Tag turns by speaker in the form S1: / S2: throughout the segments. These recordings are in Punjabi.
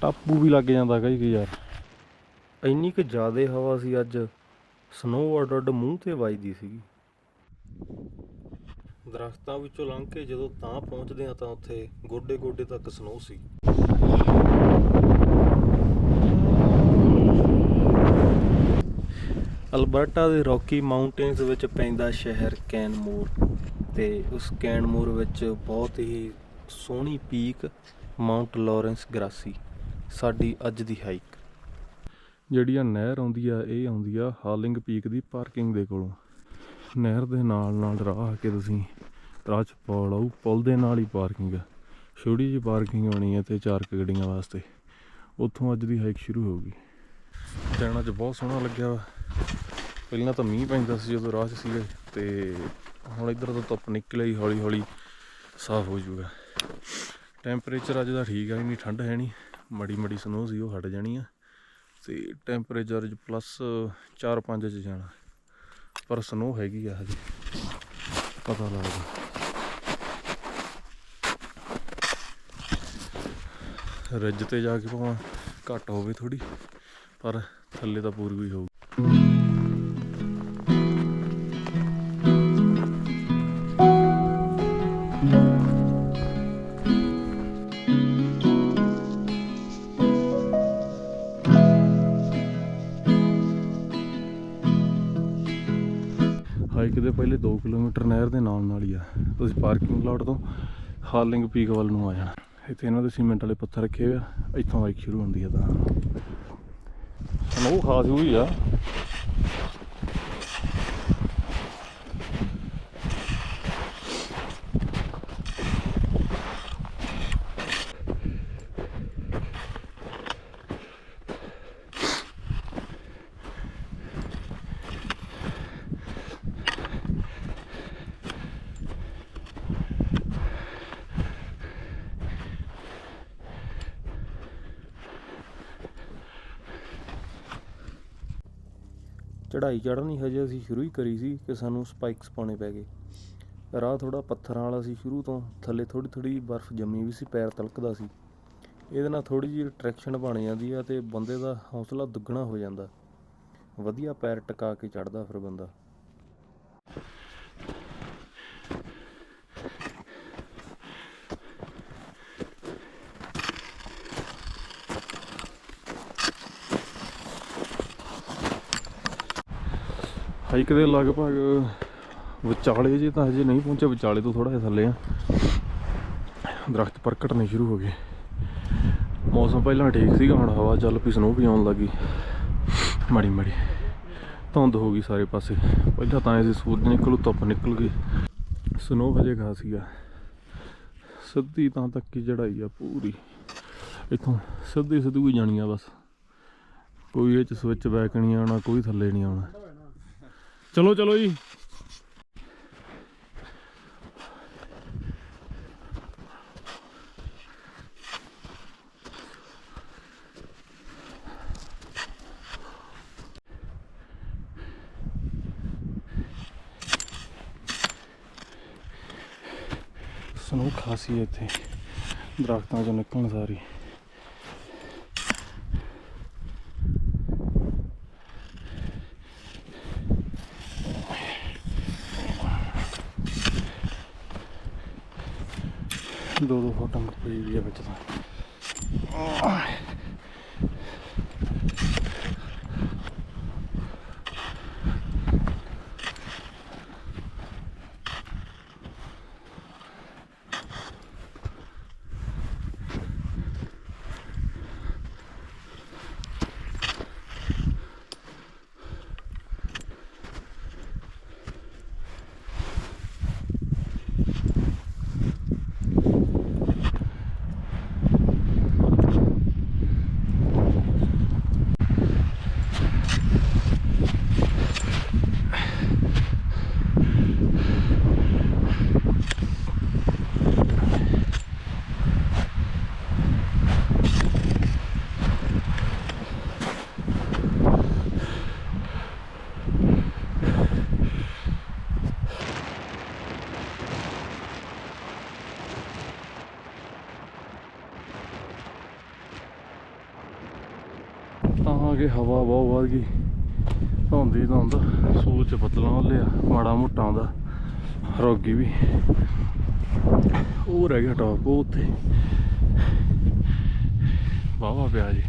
S1: ਟਾਪੂ ਵੀ ਲੱਗ ਜਾਂਦਾ ਕਈ ਕਈ ਯਾਰ। ਇੰਨੀ ਕੁ ਜ਼ਿਆਦੇ ਹਵਾ ਸੀ ਅੱਜ ਸਨੋ ਅੱਡ ਅੱਡ ਮੂੰਹ ਤੇ ਵੱਜਦੀ ਸੀਗੀ। ਦਰਖਤਾਂ ਵਿੱਚੋਂ ਲੰਘ ਕੇ ਜਦੋਂ ਤਾਂ ਪਹੁੰਚਦੇ ਆ ਤਾਂ ਉੱਥੇ ਗੋਡੇ ਗੋਡੇ ਤੱਕ ਸਨੋ ਸੀ। ਅਲਬਰਟਾ ਦੇ ਰੌਕੀ ਮਾਊਂਟੇਨਸ ਵਿੱਚ ਪੈਂਦਾ ਸ਼ਹਿਰ ਕੈਨਮੂਰ ਤੇ ਉਸ ਕੈਨਮੂਰ ਵਿੱਚ ਬਹੁਤ ਹੀ ਸੋਹਣੀ ਪੀਕ ਮਾਊਂਟ ਲਾਰੈਂਸ ਗ੍ਰਾਸੀ, ਸਾਡੀ ਅੱਜ ਦੀ ਹਾਈਕ। ਜਿਹੜੀ ਆ ਨਹਿਰ ਆਉਂਦੀ ਆ ਇਹ ਆਉਂਦੀ ਆ ਹਾਲਿੰਗ ਪੀਕ ਦੀ ਪਾਰਕਿੰਗ ਦੇ ਕੋਲੋਂ। ਨਹਿਰ ਦੇ ਨਾਲ ਨਾਲ ਰਾਹ ਆ ਕੇ ਤੁਸੀਂ ਰਾਹ ਚ ਪੁਲ ਆਉ ਪੁਲ ਦੇ ਨਾਲ ਹੀ ਪਾਰਕਿੰਗ ਆ। ਛੋਟੀ ਜਿਹੀ ਪਾਰਕਿੰਗ ਹੋਣੀ ਹੈ ਤੇ ਚਾਰ ਕੁ ਗੱਡੀਆਂ ਵਾਸਤੇ। ਉੱਥੋਂ ਅੱਜ ਦੀ ਹਾਈਕ ਸ਼ੁਰੂ ਹੋਊਗੀ। ਦਿਨ 'ਚ ਬਹੁਤ ਸੋਹਣਾ ਲੱਗਿਆ ਵਾ। ਪਹਿਲਾਂ ਤਾਂ ਮੀਂਹ ਪੈਂਦਾ ਸੀ ਜਦੋਂ ਰਾਹ 'ਚ ਸੀਗੇ ਤੇ ਹੁਣ ਇੱਧਰ ਤੋਂ ਧੁੱਪ ਨਿਕਲੇ ਹੀ ਹੌਲੀ ਹੌਲੀ ਸਾਫ਼ ਹੋ ਜਾਊਗਾ। ਟੈਂਪਰੇਚਰ ਅੱਜ ਦਾ ਠੀਕ ਆ, ਇੰਨੀ ਠੰਡ ਹੈ ਨਹੀਂ। ਮੜੀ ਮੜੀ ਸਨੋ ਸੀ, ਉਹ ਹਟ ਜਾਣੀ ਆ। ਤੇ ਟੈਂਪਰੇਚਰ ਅੱਜ ਪਲੱਸ 4-5 ਚ ਜਾਣਾ। ਪਰ ਸਨੋ ਹੈਗੀ ਆ ਹਜੇ। ਪਤਾ ਲੱਗਦਾ। ਰੱਜ ਤੇ ਜਾ ਕੇ ਭਾਵੇਂ ਘੱਟ ਹੋਵੇ ਥੋੜੀ ਪਰ ਥੱਲੇ ਤਾਂ ਪੂਰੀ ਹੀ ਹੋਊ। ਨਹਿਰ ਦੇ ਆ। ਤੁਸੀਂ ਪਾਰਕਿੰਗ ਲਾਟ ਤੋਂ ਹਾਰਲਿੰਗ ਪੀਕ ਵੱਲ ਨੂੰ ਆ ਜਾਣਾ। ਇੱਥੇ ਇਹਨਾਂ ਦੇ ਸੀਮੈਂਟ ਵਾਲੇ ਪੱਥਰ ਰੱਖੇ ਹੋਏ ਆ। ਇੱਥੋਂ ਬਾਈਕ ਸ਼ੁਰੂ ਹੁੰਦੀ ਆ ਤਾਂ। ਸਨੋ ਖਾਸ ਹੋਈ ਆ। ਚੜਾਈ ਚੜ੍ਹਨੀ ਹਜੇ ਅਸੀਂ ਸ਼ੁਰੂ ਹੀ ਕਰੀ ਸੀ ਕਿ ਸਾਨੂੰ ਸਪਾਈਕਸ ਪਾਉਣੇ ਪੈ ਗਏ। ਰਾਹ ਥੋੜਾ ਪੱਥਰਾਂ ਵਾਲਾ ਸੀ ਸ਼ੁਰੂ ਤੋਂ, ਥੱਲੇ ਥੋੜੀ ਥੋੜੀ ਬਰਫ਼ ਜੰਮੀ ਵੀ ਸੀ, ਪੈਰ ਤਲਕਦਾ ਸੀ। ਇਹਦੇ ਨਾਲ ਥੋੜੀ ਜਿਹੀ ਟਰੈਕਸ਼ਨ ਬਣ ਜਾਂਦੀ ਆ ਤੇ ਬੰਦੇ ਦਾ ਹੌਸਲਾ ਦੁੱਗਣਾ ਹੋ ਜਾਂਦਾ। ਵਧੀਆ ਪੈਰ ਟਿਕਾ ਕੇ ਚੜਦਾ ਫਿਰ ਬੰਦਾ। ਹਾਈਕ ਦੇ ਲਗਭਗ ਵਿਚਾਲੇ ਜੇ ਤਾਂ ਹਜੇ ਨਹੀਂ ਪਹੁੰਚੇ ਵਿਚਾਲੇ ਤੋਂ ਥੋੜਾ ਜਿਹਾ ਥੱਲੇ ਆ। ਦਰਖਤ ਪਰ ਸ਼ੁਰੂ ਹੋ ਗਏ। ਮੌਸਮ ਪਹਿਲਾਂ ਠੀਕ ਸੀਗਾ, ਹੁਣ ਹਵਾ ਚੱਲ ਪਈ ਸਨੋ ਵੀ ਆਉਣ ਲੱਗੀ। ਮਾੜੀ ਮਾੜੀ ਧੁੰਦ ਹੋ ਗਈ ਸਾਰੇ ਪਾਸੇ। ਪਹਿਲਾਂ ਤਾਂ ਐ ਸੀ ਸੂਰਜ ਨਿਕਲੂ, ਧੁੱਪ ਨਿਕਲ ਗਈ। ਸਨੋ ਹਜੇ ਖਾ ਸੀਗਾ। ਸਿੱਧੀ ਤਾਂ ਤੱਕ ਕੀ ਚੜਾਈ ਆ ਪੂਰੀ। ਇੱਥੋਂ ਸਿੱਧੀ ਸਿੱਧੂ ਹੀ ਜਾਣੀ ਆ ਬਸ। ਕੋਈ ਇਹ ਚ ਸਵਿਚ ਬੈਕ ਨਹੀਂ ਆਉਣਾ, ਕੋਈ ਥੱਲੇ ਨਹੀਂ ਆਉਣਾ। ਚਲੋ ਚਲੋ ਜੀ ਸਨੋ ਖਾਸੀ ਹੈ ਇੱਥੇ ਦਰਖਤਾਂ ਚੋਂ ਨਿਕਲਣ ਸਾਰੀ ਦੋ ਦੋ ਫੋਟੋ ਪਈ ਵੀ ਆ ਵਿੱਚ ਤਾਂ। ਤਾਂ ਕਿ ਹਵਾ ਬਹੁਤ ਵੱਧ ਗਈ। ਧੁੰਦ ਧੁੰਦ ਸੂਰਜ ਬੱਦਲਾਂ ਲਿਆ ਮਾੜਾ ਮੋਟਾ ਆਉਂਦਾ ਰੋਗੀ ਵੀ। ਉਹ ਰਹਿ ਗਿਆ ਟੌਪ ਉਹ ਉੱਤੇ ਵਾਵਾ ਪਿਆ ਜੀ।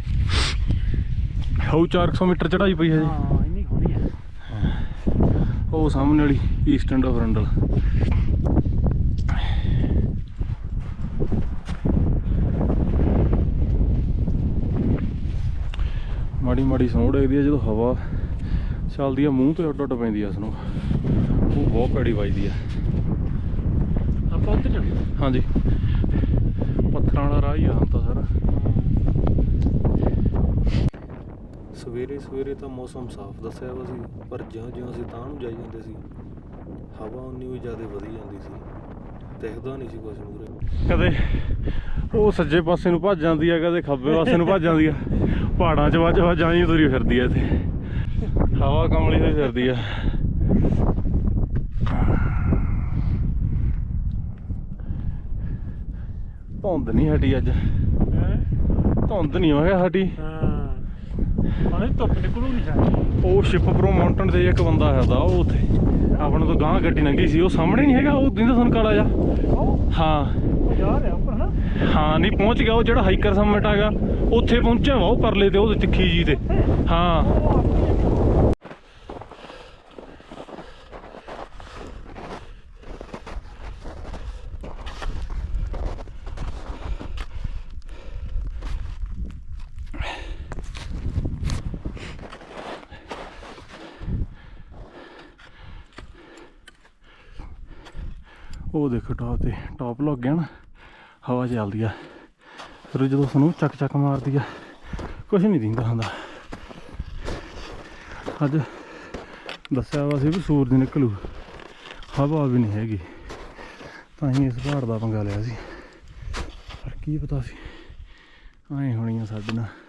S1: ਹਉ 400 ਮੀਟਰ ਚੜਾਈ ਪਈ ਹੈ ਜੀ।
S2: ਹਾਂ ਇੰਨੀ ਹੋਣੀ ਹੈ।
S1: ਉਹ ਸਾਹਮਣੇ ਵਾਲੀ ਈਸਟ ਐਂਡ ਆਫ ਮਾੜੀ ਮਾੜੀ ਸੌਂ ਡੇਗਦੀ ਆ ਜਦੋਂ ਹਵਾ ਚੱਲਦੀ ਆ ਮੂੰਹ ਤੇ ਉੱਡ ਉੱਡ ਪੈਂਦੀ ਆ ਉਸਨੂੰ ਉਹ ਬਹੁਤ ਭੈੜੀ ਵੱਜਦੀ ਆ।
S2: ਆਪਾਂ ਉੱਤੇ ਚੱਲ
S1: ਹਾਂਜੀ। ਪੱਥਰਾਂ ਵਾਲਾ ਰਾਹ ਹੀ ਆ ਹੁਣ ਤਾਂ ਸਾਰਾ।
S3: ਸਵੇਰੇ ਸਵੇਰੇ ਤਾਂ ਮੌਸਮ ਸਾਫ਼ ਦੱਸਿਆ ਵਾ ਸੀ ਪਰ ਜਿਉਂ-ਜਿਉਂ ਅਸੀਂ ਤਾਂ ਨੂੰ ਜਾਈ ਜਾਂਦੇ ਸੀ ਹਵਾ ਉਨੀ ਹੀ ਜ਼ਿਆਦਾ ਵਧੀ ਜਾਂਦੀ ਸੀ। ਦਿਖਦਾ ਨਹੀਂ ਸੀ ਕੁਝ ਮੂਰੇ
S1: ਕਦੇ ਉਹ ਸੱਜੇ ਪਾਸੇ ਨੂੰ ਭੱਜ ਜਾਂਦੀ ਆ ਕਦੇ ਖੱਬੇ ਪਾਸੇ ਨੂੰ ਭੱਜ ਜਾਂਦੀ ਆ। ਪਹਾੜਾਂ 'ਚ ਵੱਜ ਵੱਜ ਆਈ ਤੁਰੀ ਫਿਰਦੀ ਆ ਇੱਥੇ। ਹਵਾ ਕਮਲੀ ਹੋਈ ਫਿਰਦੀ ਆ। ਧੁੰਦ ਨਹੀਂ ਹਟੀ ਅੱਜ। ਧੁੰਦ ਨਹੀਂ ਹੋਇਆ ਹਟੀ।
S2: ਹਾਂ। ਉਹਨੇ ਧੁੱਪ ਨਿਕਲੂ ਨਹੀਂ
S1: ਉਹ ਸ਼ਿਪਪਰੋ ਮਾਊਂਟਨ ਤੇ ਇੱਕ ਬੰਦਾ ਹੈਦਾ ਉਹ ਉੱਥੇ। ਆਪਣੇ ਤੋਂ ਗਾਂ ਗੱਡੀ ਲੰਘੀ ਸੀ ਉਹ ਸਾਹਮਣੇ ਨਹੀਂ ਹੈਗਾ ਉਹ ਦਿੰਦਾ ਤੁਹਾਨੂੰ ਕਾਲਾ ਜਾ ਹਾਂ।
S2: ਉਹ ਜਾ ਰਿਹਾ ਉੱਪਰ ਨਾ
S1: ਹਾਂ ਨਹੀਂ ਪਹੁੰਚ ਗਿਆ ਉਹ ਜਿਹੜਾ ਹਾਈਕਰ ਸਮਿਟ ਹੈਗਾ ਉੱਥੇ ਪਹੁੰਚਿਆ ਵਾ ਉਹ ਪਰਲੇ ਤੇ ਉਹ ਤਿੱਖੀ ਜੀ ਤੇ। ਹਾਂ।
S2: ਉਹ ਆਪਣੀ
S1: ਉਹ ਦੇਖੋ ਟਾਪ ਤੇ ਟਾਪ ਲੱਗ ਗਿਆ ਨਾ, ਹਵਾ ਚੱਲਦੀ ਆ। ਫਿਰ ਜਦੋਂ ਸਾਨੂੰ ਚੱਕ ਚੱਕ ਮਾਰਦੀ ਆ ਕੁਝ ਨਹੀਂ ਦਿੰਦਾ ਹੁੰਦਾ। ਅੱਜ ਦੱਸਿਆ ਵਾ ਸੀ ਵੀ ਸੂਰਜ ਨਿਕਲੂ, ਹਵਾ ਵੀ ਨਹੀਂ ਹੈਗੀ। ਤਾਂ ਹੀ ਇਸ ਪਹਾੜ ਦਾ ਪੰਗਾ ਲਿਆ ਸੀ। ਪਰ ਕੀ ਪਤਾ ਸੀ, ਐਂ ਹੋਣੀ ਆ ਸਾਡੇ ਨਾਲ।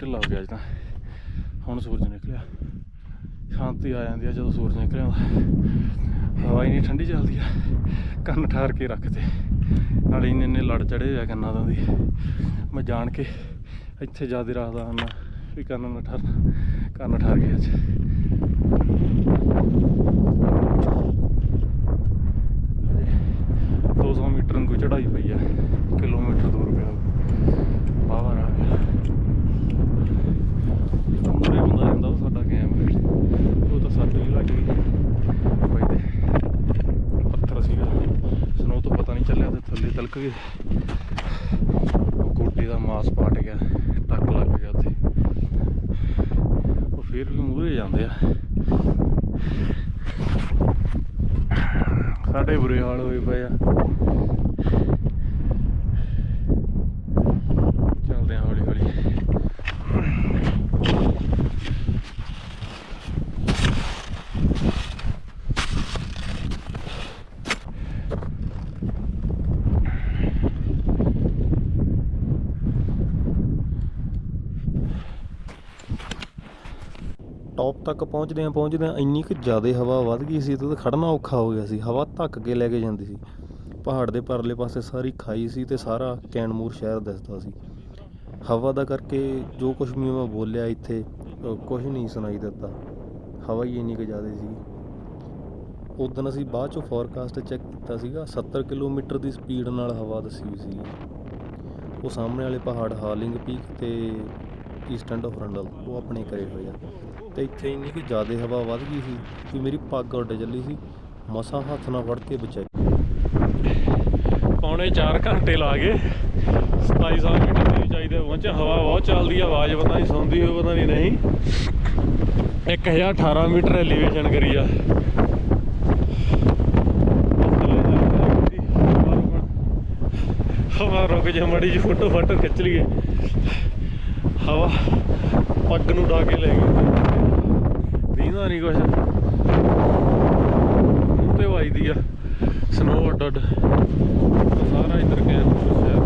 S1: ਢਿੱਲਾ ਹੋ ਗਿਆ ਅੱਜ ਤਾਂ। ਹੁਣ ਸੂਰਜ ਨਿਕਲਿਆ। ਸ਼ਾਂਤੀ ਆ ਜਾਂਦੀ ਆ ਜਦੋਂ ਸੂਰਜ ਨਿਕਲਿਆ ਹੁੰਦਾ। ਹਵਾ ਇੰਨੀ ਠੰਡੀ ਚੱਲਦੀ ਆ। ਕੰਨ ਠਾਰ ਕੇ ਰੱਖਦੇ ਨਾਲੇ ਇੰਨੇ ਇੰਨੇ ਲੜ ਚੜੇ ਆ ਕੰਨਾਂ ਤੋਂ ਦੀ ਮੈਂ ਜਾਣ ਕੇ ਇੱਥੇ ਜ਼ਿਆਦਾ ਰੱਖਦਾ ਹਾਂ ਵੀ ਕੰਨ ਨਾ ਠਰ ਕੰਨ ਠਾਰ ਕੇ ਅੱਜ ਹਜੇ 200 ਮੀਟਰ ਨੂੰ ਕੋਈ ਚੜਾਈ ਪਈ ਆ ਕਿਲੋਮੀਟਰ ਦੂਰ ਪਿਆ ਬਾਹਰ ਆ ਗਿਆ ਮੂਰੇ ਬੰਦਾ ਜਾਂਦਾ ਉਹ ਸਾਡਾ ਕੈਮ ਉਹ ਤਾਂ ਸੱਟ ਵੀ ਲੱਗ ਗਈ ਬਾਈ ਦੇ ਪੱਥਰ ਸੀਗਾ ਸਨੋ ਤੋਂ ਪਤਾ ਨਹੀਂ ਚੱਲਿਆ ਤੇ ਥੱਲੇ ਤਲਕ ਗਏ ਉਹ ਗੋਡੇ ਦਾ ਮਾਸ ਪਾਟ ਗਿਆ ਟੱਕ ਲੱਗ ਗਿਆ ਉੱਥੇ ਉਹ ਫਿਰ ਵੀ ਮੂਰੇ ਜਾਂਦੇ ਆ। ਸਾਡੇ ਬੁਰੇ ਹਾਲ ਹੋਏ ਪਏ ਆ ਚੱਲਦੇ ਆ ਹੌਲੀ ਹੌਲੀ
S3: ਟੌਪ ਤੱਕ ਪਹੁੰਚਦਿਆਂ ਪਹੁੰਚਦਿਆਂ ਇੰਨੀ ਕੁ ਜ਼ਿਆਦਾ ਹਵਾ ਵੱਧ ਗਈ ਸੀ ਤੇ ਖੜਨਾ ਔਖਾ ਹੋ ਗਿਆ ਸੀ, ਹਵਾ ਧੱਕ ਕੇ ਲੈ ਕੇ ਜਾਂਦੀ ਸੀ। ਪਹਾੜ ਦੇ ਪਰਲੇ ਪਾਸੇ ਸਾਰੀ ਖਾਈ ਸੀ ਤੇ ਸਾਰਾ ਕੈਨਮੂਰ ਸ਼ਹਿਰ ਦਿਸਦਾ ਸੀ। ਹਵਾ ਦਾ ਕਰਕੇ ਜੋ ਕੁਝ ਵੀ ਮੈਂ ਬੋਲਿਆ ਇੱਥੇ ਕੁਝ ਨਹੀਂ ਸੁਣਾਈ ਦਿੱਤਾ। ਹਵਾ ਹੀ ਇੰਨੀ ਕੁ ਜ਼ਿਆਦਾ ਸੀ। ਉਦੋਂ ਅਸੀਂ ਬਾਅਦ ਚੋਂ ਫੋਰਕਾਸਟ ਚੈੱਕ ਕੀਤਾ ਸੀਗਾ 70 ਕਿਲੋਮੀਟਰ ਦੀ ਸਪੀਡ ਨਾਲ ਹਵਾ ਦੱਸੀ ਸੀ ਉਹ ਸਾਹਮਣੇ ਵਾਲੇ ਪਹਾੜ ਹਾਰਲਿੰਗ ਪੀਕ ਤੇ ਈਸਟਰਨ ਆਫ ਉਹ ਆਪਣੇ ਕਰੇ ਹੋਏ ਆ। ਤੇ ਇੱਥੇ ਇੰਨੀ ਕਿ ਜ਼ਿਆਦਾ ਹਵਾ ਵੱਧ ਗਈ ਸੀ ਕਿ ਮੇਰੀ ਪੱਗ ਉੱਡ ਚੱਲੀ ਸੀ। ਮਸਾਂ ਹੱਥ ਨਾਲ ਫੜ ਕੇ ਬਚਾਈ।
S1: ਪੌਣੇ 4 ਘੰਟੇ ਲਾ ਗਏ। 2700 ਮੀਟਰ ਦੀ ਉਚਾਈ ਤੇ ਹਵਾ ਬਹੁਤ ਚੱਲਦੀ ਆ, ਆਵਾਜ਼ ਪਤਾ ਨਹੀਂ ਸੁਣਦੀ ਹੋਵੇ ਪਤਾ ਨਹੀਂ ਨਹੀਂ। 1018 ਮੀਟਰ ਐਲੀਵੇਸ਼ਨ ਕਰੀ ਆ। ਹਵਾ ਰੁਕ ਜੇ, ਮੜੀ ਜੀ ਫੋਟੋ ਫਾਟੋ ਖਿੱਚ ਲਈਏ। ਹਵਾ ਪੱਗ ਨੂੰ ਡਾ ਕੇ ਲੈ ਗਈ। ਦੀਨਾ ਨਹੀਂ ਕੁਛ। ਵੱਜਦੀ ਆ। ਸਨੋ ਅੱਡ ਅੱਡ ਸਾਰਾ ਇੱਧਰ ਕੈਨਮੂਰ ਸ਼ਹਿਰ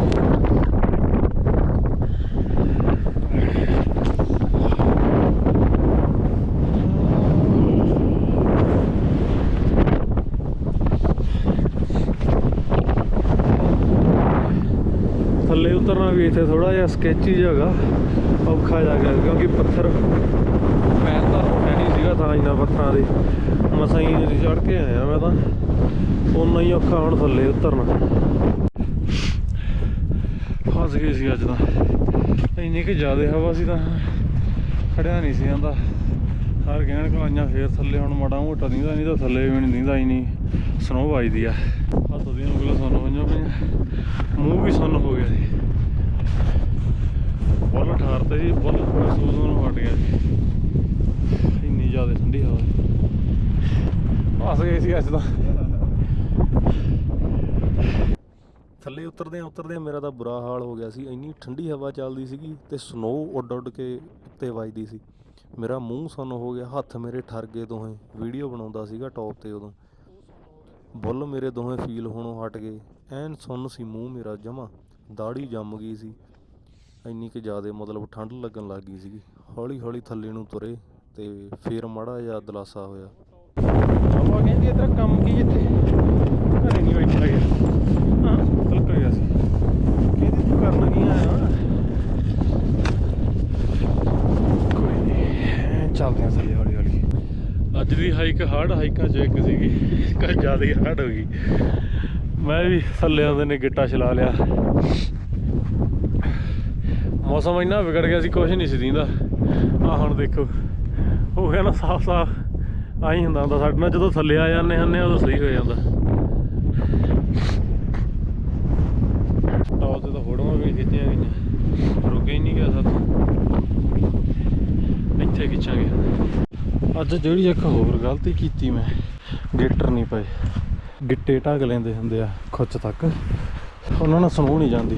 S1: ਥੱਲੇ ਉਤਰਨਾ ਵੀ ਇੱਥੇ ਥੋੜਾ ਜਿਹਾ ਸਕੈਚੀ ਜਗ੍ਹਾ ਔਖਾ ਜਗ੍ਹਾ ਕਿਉਂਕਿ ਪੱਥਰ ਪੈਰ ਤਾਂ ਹੈ ਨਹੀਂ ਸੀਗਾ ਤਾਂ ਇੰਨਾ ਪੱਥਰਾਂ ਦੇ ਮਸਾਂ ਹੀ ਚੜ ਕੇ ਆਇਆ ਮੈਂ ਤਾਂ। ਉਨਾ ਹੀ ਔਖਾ ਹੁਣ ਥੱਲੇ ਉਤਰਨਾ। ਫਸ ਗਏ ਸੀ ਅੱਜ ਤਾਂ। ਇੰਨੀ ਕਿ ਜ਼ਿਆਦਾ ਹਵਾ ਸੀ ਤਾਂ ਖੜਿਆ ਨਹੀਂ ਸੀ ਜਾਂਦਾ। ਹਰ ਗਹਿਣ ਕਲਾਈਆਂ ਫੇਰ ਥੱਲੇ ਹੁਣ ਮਾੜਾ ਮੋਟਾ ਦਿੰਦਾ, ਨਹੀਂ ਤਾਂ ਥੱਲੇ ਵੀ ਨਹੀਂ ਦਿੰਦਾ ਹੀ ਨਹੀਂ ਸਨੋ ਵੱਜਦੀ ਆ। ਹੱਥ ਦੀਆਂ ਉਂਗਲਾਂ ਸੁੰਨ ਹੋਈਆਂ ਪਈਆਂ ਮੂੰਹ ਵੀ ਸੁੰਨ ਹੋ ਗਿਆ ਸੀ ਬੁੱਲ ਠਾਰਤੇ ਸੀ ਬੁੱਲ ਮਹਿਸੂਸ ਹੋਣੋਂ ਹਟ ਗਿਆ ਸੀ ਇੰਨੀ ਜ਼ਿਆਦਾ ਠੰਡੀ ਹਵਾ। ਫਸ ਗਏ ਸੀ ਅੱਜ ਤਾਂ।
S3: ਥੱਲੇ ਉਤਰਦੇ ਉਤਰਦੇ ਮੇਰਾ ਤਾਂ ਬੁਰਾ ਹਾਲ ਹੋ ਗਿਆ ਸੀ। ਇੰਨੀ ਠੰਡੀ ਹਵਾ ਚੱਲਦੀ ਸੀਗੀ ਤੇ ਸਨੋ ਉੱਡ ਉੱਡ ਕੇ ਉੱਤੇ ਵੱਜਦੀ ਸੀ। ਮੇਰਾ ਮੂੰਹ ਸੁੰਨ ਹੋ ਗਿਆ, ਹੱਥ ਮੇਰੇ ਠਰ ਗਏ ਦੋਹੇ ਵੀਡੀਓ ਬਣਾਉਂਦਾ ਸੀਗਾ ਟੌਪ ਤੇ ਉਦੋਂ। ਬੁੱਲ ਮੇਰੇ ਦੋਹੇ ਫੀਲ ਹੋਣੋਂ ਹਟ ਗਏ। ਐਨ ਸੁੰਨ ਸੀ ਮੂੰਹ ਮੇਰਾ ਜਮਾ। ਦਾੜੀ ਜੰਮ ਗਈ ਸੀ। ਇੰਨੀ ਕਿ ਜ਼ਿਆਦਾ ਮਤਲਬ ਠੰਡ ਲੱਗਣ ਲੱਗ ਗਈ ਸੀਗੀ। ਹੌਲੀ ਹੌਲੀ ਥੱਲੇ ਨੂੰ ਤੁਰੇ ਤੇ ਫੇਰ ਮਾੜਾ ਜਿਹਾ ਦਲਾਸਾ ਹੋਇਆ।
S1: ਆਪਾਂ ਕਹਿੰਦੇ ਤੇਰਾ ਕੰਮ ਕੀ ਇੱਥੇ? ਘਰੇ ਨਹੀਂ ਬੈਠਾ ਗਿਆ ਹਾਂ। ਤਲਕ ਗਿਆ ਸੀ। ਕਹਿੰਦੀ ਤੂੰ ਕਰਨ ਕੀ ਆਇਆ ਕੋਈ ਨਹੀਂ ਚੱਲਦੇ ਹਾਂ ਥੱਲੇ ਹੌਲੀ ਹੌਲੀ। ਅੱਜ ਦੀ ਹਾਈਕ ਹਾਰਡ ਹਾਈਕਾਂ ਚੋਂ ਇੱਕ ਸੀਗੀ। ਕੱਲ ਜ਼ਿਆਦਾ ਹੀ ਹਾਰਡ ਹੋ ਗਈ। ਮੈਂ ਵੀ ਥੱਲੇ ਆਉਂਦੇ ਨੇ ਗਿੱਟਾ ਚਲਾ ਲਿਆ। ਮੌਸਮ ਇੰਨਾ ਵਿਗੜ ਗਿਆ ਸੀ ਕੁਝ ਨਹੀਂ ਸੀ ਦਿੰਦਾ। ਆ ਹੁਣ ਦੇਖੋ, ਹੋ ਗਿਆ ਨਾ ਸਾਫ਼ ਸਾਫ਼ ਆਈ ਹੁੰਦਾ ਹੁੰਦਾ ਸਾਡੇ ਨਾਲ, ਜਦੋਂ ਥੱਲੇ ਆ ਜਾਂਦੇ ਹਨ ਉਦੋਂ ਸਹੀ ਹੋ ਜਾਂਦਾ। ਟੌਪ ਤੇ ਤਾਂ ਫੋਟੋਆਂ ਵੀ ਖਿੱਚੀਆਂ ਗਈਆਂ। ਰੁਕੇ ਹੀ ਨਹੀਂ ਗਿਆ ਸਾਥੋਂ। ਇੱਥੇ ਖਿੱਚਾਂਗੇ ਅੱਜ ਜਿਹੜੀ ਇੱਕ ਹੋਰ ਗਲਤੀ ਕੀਤੀ ਮੈਂ, ਗਿੱਟਰ ਨਹੀਂ ਪਏ। ਗਿੱਟੇ ਢੱਕ ਲੈਂਦੇ ਹੁੰਦੇ ਆ, ਖੁੱਚ ਤੱਕ। ਉਹਨਾਂ ਨਾਲ ਸਮੂਹ ਨਹੀਂ ਜਾਂਦੀ।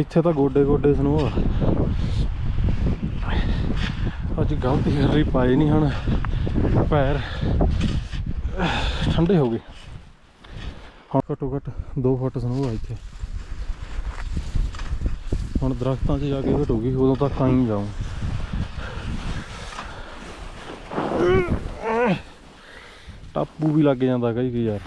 S1: ਇੱਥੇ ਤਾਂ ਗੋਡੇ ਗੋਡੇ ਸਨੋ ਆ। ਅੱਜ ਗਲਤੀ ਕਰ ਰਹੀ ਪਾਏ ਨਹੀਂ ਹਨ ਪੈਰ ਠੰਡੇ ਹੋ ਗਏ। ਹੁਣ ਘੱਟੋ ਘੱਟ 2 ਫੁੱਟ ਸਨੋ ਆ ਇੱਥੇ। ਹੁਣ ਦਰਖਤਾਂ 'ਚ ਜਾ ਕੇ ਘਟੂਗੀ ਉਦੋਂ ਤੱਕ ਆਈ ਜਾਉਂ ਟਾਪੂ ਵੀ ਲੱਗ ਜਾਂਦਾ ਕਈ ਕਈ ਯਾਰ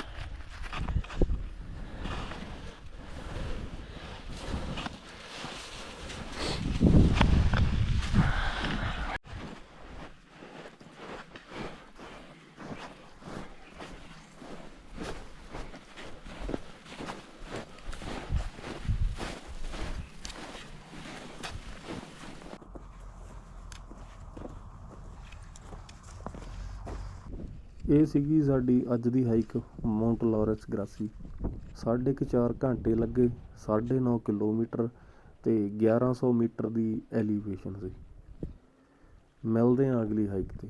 S3: ਇਹ ਸੀਗੀ ਸਾਡੀ ਅੱਜ ਦੀ ਹਾਈਕ ਮਾਉਂਟ ਲਾਰੈਂਸ ਗ੍ਰਾਸੀ। ਸਾਢੇ ਕੁ ਚਾਰ ਘੰਟੇ ਲੱਗੇ 9.5 ਕਿਲੋਮੀਟਰ ਤੇ 1100 ਮੀਟਰ ਦੀ ਐਲੀਵੇਸ਼ਨ ਸੀ। ਮਿਲਦੇ ਹਾਂ ਅਗਲੀ ਹਾਈਕ ਤੇ।